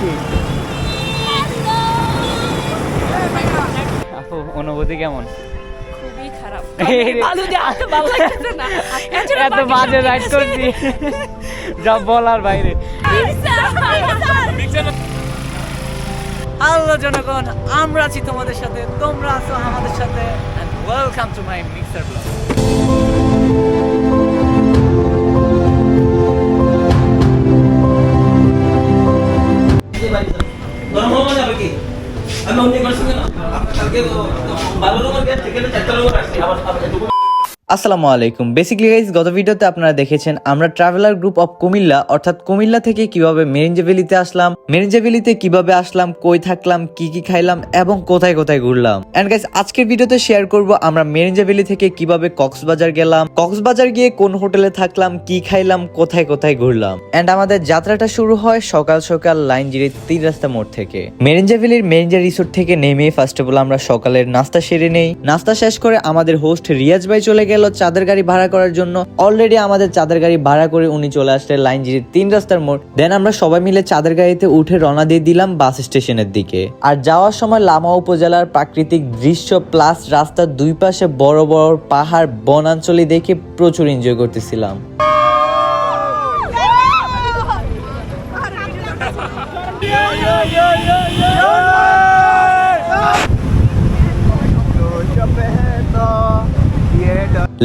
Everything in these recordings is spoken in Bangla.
কি আপু অনুভূতি কেমন? খুবই খারাপ। এত ভালো লাগতেছে না। এত বাজে রাইড করছি। যা বলার বাইরে। হ্যালো জনগণ আমরা আছি তোমাদের সাথে তোমরা আছো আমাদের সাথে welcome to my mixer blog বারো নম্বর গেছে থেকে চারটা নম্বর আসছে আবার এতগুলো আসসালামু আলাইকুম। বেসিক্যালি গাইস গত ভিডিওতে আপনারা দেখেছেন, আমরা ট্রাভেলার গ্রুপ অফ কুমিল্লা, অর্থাৎ কুমিল্লা থেকে কীভাবে মেরিঞ্জে ভ্যালিতে আসলাম মেরিঞ্জে ভ্যালিতে কীভাবে আসলাম, কই থাকলাম, কি কি খাইলাম, এবং কোথায় কোথায় ঘুরলাম। এন্ড গাইস আজকের ভিডিওতে শেয়ার করব আমরা মেরিঞ্জে ভ্যালি থেকে কীভাবে কক্সবাজার গেলাম, কক্সবাজার গিয়ে কোন হোটেলে থাকলাম, কি খাইলাম, কোথায় কোথায় ঘুরলাম। এন্ড আমাদের যাত্রাটা শুরু হয় সকাল সকাল লাইন জিরে তিন রাস্তা মোড় থেকে। মেরিঞ্জা ভ্যালির মেরিঞ্জা রিসোর্ট থেকে নেমে ফার্স্ট অফ অল আমরা সকালের নাস্তা সেরে নেই। নাস্তা শেষ করে আমাদের হোস্ট রিয়াজ ভাই চলে গেল। চাঁদের গাড়ি ভাড়া করার জন্য। অলরেডি আমাদের চাঁদের গাড়ি ভাড়া করে উনি চলে আসলে লাইন জিরির তিন রাস্তার মোড়। দেন আমরা সবাই মিলে চাঁদের গাড়িতে উঠে রওনা দিয়ে দিলাম বাস স্টেশনের দিকে। আর যাওয়ার সময় লামা উপজেলার প্রাকৃতিক দৃশ্য প্লাস রাস্তার দুই পাশে বড় বড় পাহাড় বনাঞ্চলে দেখে প্রচুর এনজয় করতেছিলাম।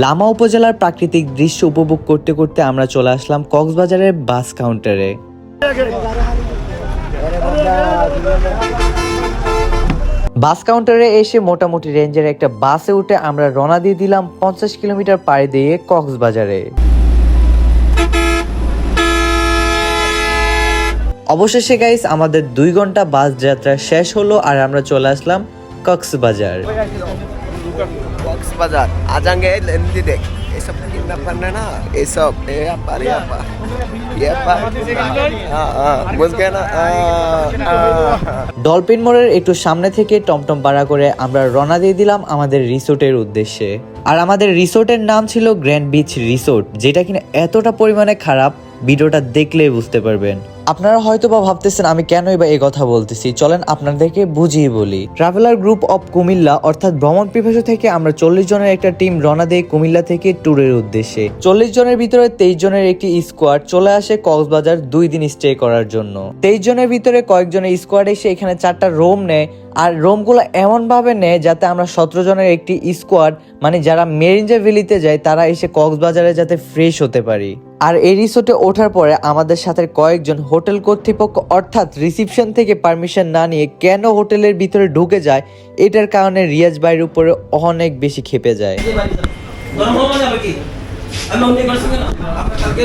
লামা উপজেলার প্রাকৃতিক দৃশ্য উপভোগ করতে করতে আমরা চলে আসলাম কক্সবাজারের বাস কাউন্টারে। বাস কাউন্টারে এসে মোটামুটি রেঞ্জের একটা বাসে উঠে আমরা রওনা দিয়ে দিলাম পঞ্চাশ কিলোমিটার পাড়ি দিয়ে কক্সবাজারে। অবশেষে গাইস আমাদের দুই ঘণ্টা বাস যাত্রা শেষ হলো আর আমরা চলে আসলাম কক্সবাজার। কক্সবাজার আজাঙ্গে দেখ। এসব কিনা না এসব, এ আপা রে আপা হ্যাঁ, হ্যাঁ, হ্যাঁ, ডলফিন মোড়ের একটু সামনে থেকে টমটম পাড়া করে আমরা রওনা দিয়ে দিলাম আমাদের রিসোর্টের উদ্দেশ্যে। আর আমাদের রিসোর্টের নাম ছিল গ্র্যান্ড বিচ রিসোর্ট, যেটা কিনা এতটা পরিমাণে খারাপ, ভিডিওটা দেখলেই বুঝতে পারবেন। আপনারা হয়তো বা ভাবতেছেন, আমি কেনই বা এই কথা বলতেছি? চলেন আপনাদেরকে বুঝিয়ে বলি। ট্রাভেলার গ্রুপ অফ কুমিল্লা অর্থাৎ ভ্রমণ পিপাসু থেকে আমরা চল্লিশ জনের একটা টিম রওনা দেয় কুমিল্লা থেকে ট্যুরের উদ্দেশ্যে। চল্লিশ জনের ভিতরে তেইশ জনের একটি স্কোয়াড চলে আসে কক্সবাজার দুই দিন স্টে করার জন্য। তেইশ জনের ভিতরে কয়েকজনের স্কোয়াড এসে এখানে চারটা রোম নেয়। আর রুমগুলো এমনভাবে নেয় যাতে আমরা সতেরো জনের একটি স্কোয়াড মানে যারা মেরিঞ্জা ভ্যালিতে যায়, তারা এসে কক্সবাজারে যাতে ফ্রেশ হতে পারি। আর এই রিসোর্টে ওঠার পরে আমাদের সাথে কয়েকজন হোটেল কর্তৃপক্ষ, অর্থাৎ রিসিপশন থেকে পারমিশন না নিয়ে কেন হোটেলের ভিতরে ঢুকে যায়, এটার কারণে রিয়াজ ভাইয়ের উপরে অনেক বেশি খেপে যায়। গরম হওয়া যাবে কি আমি অন্য করছি না। আপনার কালকে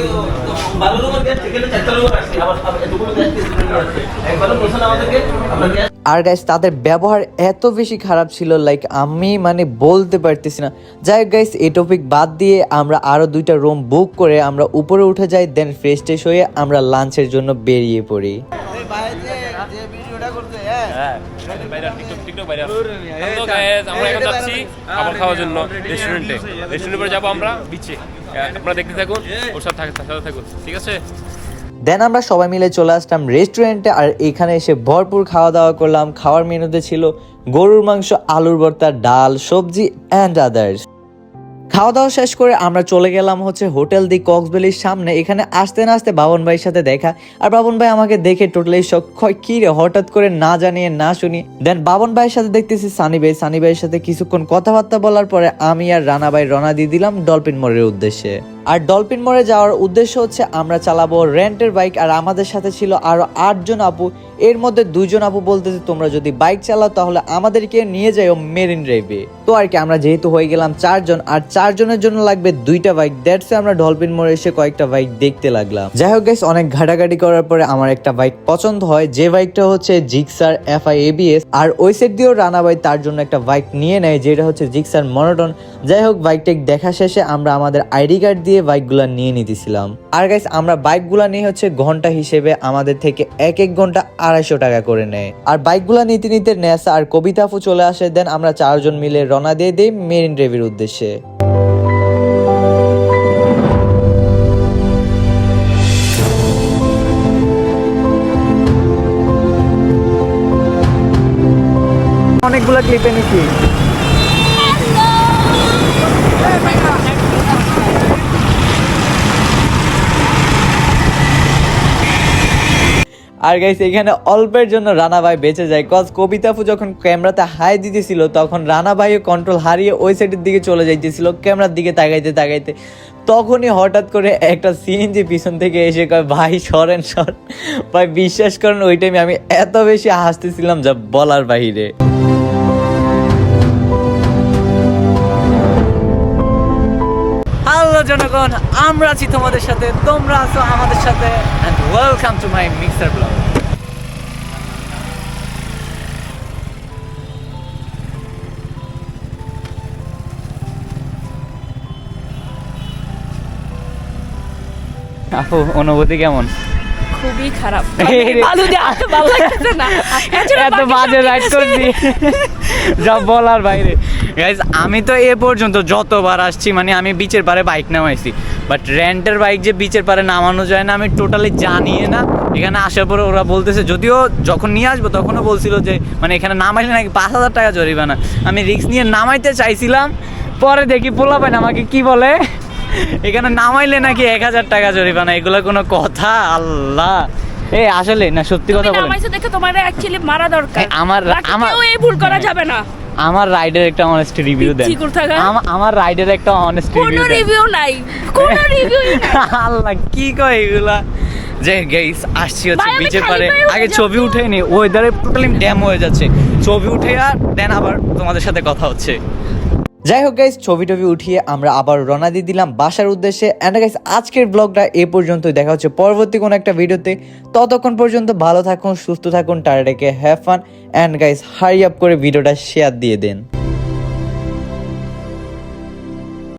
বারো নম্বর গ্যাস থেকে চারটা নম্বর আসছে। আবার আবার এতগুলো গ্যাস একবারও বলছেন আমাদেরকে। আপনার গ্যাস আর গাইস তাদের ব্যবহার এত বেশি খারাপ ছিল লাইক আমি মানে বলতে পারতেছি না। যাই গাইস এই টপিক বাদ দিয়ে আমরা আরও দুইটা রুম বুক করে আমরা উপরে উঠে যাই দেন ফ্রেশ ট্রেশ হয়ে আমরা লাঞ্চের জন্য বেরিয়ে পড়ি। তো গায়েস আমরা এখন যাচ্ছি খাবার খাওয়ার জন্য রেস্টুরেন্টে রেস্টুরেন্টে পরে যাব। আমরা বিচে আপনারা দেখতে থাকুন ওর সাথে থাক- সাথে থাকুন ঠিক আছে? দেন আমরা সবাই মিলে চলে আসলাম রেস্টুরেন্টে আর এখানে এসে ভরপুর খাওয়া দাওয়া করলাম। খাওয়ার মেনুতে ছিল গরুর মাংস আলুর ভর্তা ডাল সবজি অ্যান্ড আদার্স খাওয়া দাওয়া শেষ করে আমরা চলে গেলাম হচ্ছে হোটেল দি কক্সবেলির সামনে। এখানে আসতে না আসতে বাবন ভাইয়ের সাথে দেখা। আর বাবন ভাই আমাকে দেখে টোটালি শখ কি রে, হঠাৎ করে না জানিয়ে, না শুনি? দেন বাবন ভাইয়ের সাথে দেখতেছি সানি ভাই। সানি ভাইয়ের সাথে কিছুক্ষণ কথাবার্তা বলার পরে আমি আর রানা ভাই রওনা দিয়ে দিলাম ডলফিন মোড়ের উদ্দেশ্যে। আর ডলফিন মোড়ে যাওয়ার উদ্দেশ্য হচ্ছে আমরা চালাবো রেন্টের বাইক, আর আমাদের সাথে ছিল আরও আটজন আপু। এর মধ্যে দুইজন আপু বলতেছে, তোমরা যদি বাইক চালাও তাহলে আমাদেরকে নিয়ে যাও মেরিন ড্রাইভে। তো আর কি, আমরা যেহেতু হয়ে গেলাম চারজন, আর চারজনের জন্য লাগবে দুইটা বাইক। দ্যাটস আমরা ডলফিন মোড়ে এসে কয়েকটা বাইক দেখতে লাগলাম। যাই হোক গাইস অনেক ঘাটাঘাটি করার পরে আমার একটা বাইক পছন্দ হয়। যে বাইকটা হচ্ছে জিক্সার এফ আই এবিএস আর ওই সেট দিয়েও রানা ভাই তার জন্য একটা বাইক নিয়ে নেয়, যেটা হচ্ছে জিক্সার মনোটন। যাই হোক, বাইকটা দেখা শেষে আমরা আমাদের আইডি কার্ড দিয়ে দিয়ে বাইকগুলো নিয়ে নিতেছিলাম। আর গাইস আমরা বাইকগুলো নিয়ে হচ্ছে ঘণ্টা হিসেবে আমাদের থেকে এক এক ঘণ্টা আড়াইশো টাকা করে নেয়। আর বাইকগুলো নিতে নিতে ন্যাসা আর কবিতাফু চলে আসে দেন আমরা চারজন মিলে রনা দিয়ে দিই মেরিন ড্রাইভের উদ্দেশ্যে। অনেকগুলো ক্লিপে নিচ্ছি আর গাইস এখানে অল্পের জন্য রানা ভাই বেঁচে যায়। কজ কবিতাফু যখন ক্যামেরাতে হাই দিতেছিল, তখন রানা ভাইও কন্ট্রোল হারিয়ে ওই সাইডের দিকে চলে যাইতেছিল ক্যামেরার দিকে তাকাইতে তাকাইতে। তখনই হঠাৎ করে একটা সিএনজি পিছন থেকে এসে কয়, ভাই, সরেন, সর। ভাই, বিশ্বাস করেন, ওই টাইমে আমি এত বেশি হাসতেছিলাম যা বলার বাহিরে। জনগণ, আমরা আছি তোমাদের সাথে, তোমরা আছো আমাদের সাথে welcome to my mixer blog আপু অনুভূতি কেমন? খুবই খারাপ। দিয়ে আসতে ভালো না। এত বাজে রাইড করছি। যা বলার বাইরে। গাইজ আমি তো এ পর্যন্ত যতবার আসছি মানে আমি বিচের পারে বাইক নামাইছি। বাট রেন্টের বাইক যে বিচের পারে নামানো যায় না আমি টোটালি জানিয়ে না। এখানে আসার পরে ওরা বলতেছে যদিও যখন নিয়ে আসব তখনও বলছিল যে মানে এখানে নামাইলে নাকি পাঁচ হাজার টাকা জরিমানা। আমি রিস্ক নিয়ে নামাইতে চাইছিলাম পরে দেখি পোলা পাইন আমাকে কি বলে? এখানে নামাইলে নাকি এক হাজার টাকা জরিমানা এগুলো কোনো কথা? আল্লাহ। এ আসলে না সত্যি কথা বলেন। দেখে তোমার অ্যাকচুয়ালি মারা দরকার। আমার- আমার- এই ভুল করা যাবে না। আমার রাইডের একটা অনেস্ট রিভিউ দেন। আমার রাইডের একটা অনেস্ট রিভিউ রিভিউ নাই। কোনো রিভিউ আল্লাহ কি কয় এগুলা? যে গেইস আসছি হচ্ছে বিচের পারে আগে ছবি উঠে নি ওয়েদারে টোটালি ড্যাম হয়ে যাচ্ছে। ছবি উঠে আর দেন আবার তোমাদের সাথে কথা হচ্ছে। যাই হোক গাইস ছবি টবি উঠিয়ে আমরা আবার রওনা দিয়ে দিলাম বাসার উদ্দেশ্যে। অ্যান্ড গাইস আজকের ব্লগটা এ পর্যন্ত দেখা হচ্ছে পরবর্তী কোনো একটা ভিডিওতে। ততক্ষণ পর্যন্ত ভালো থাকুন, সুস্থ থাকুন টার্ডেকে have fun and guys hurry up করে ভিডিওটা শেয়ার দিয়ে দেন।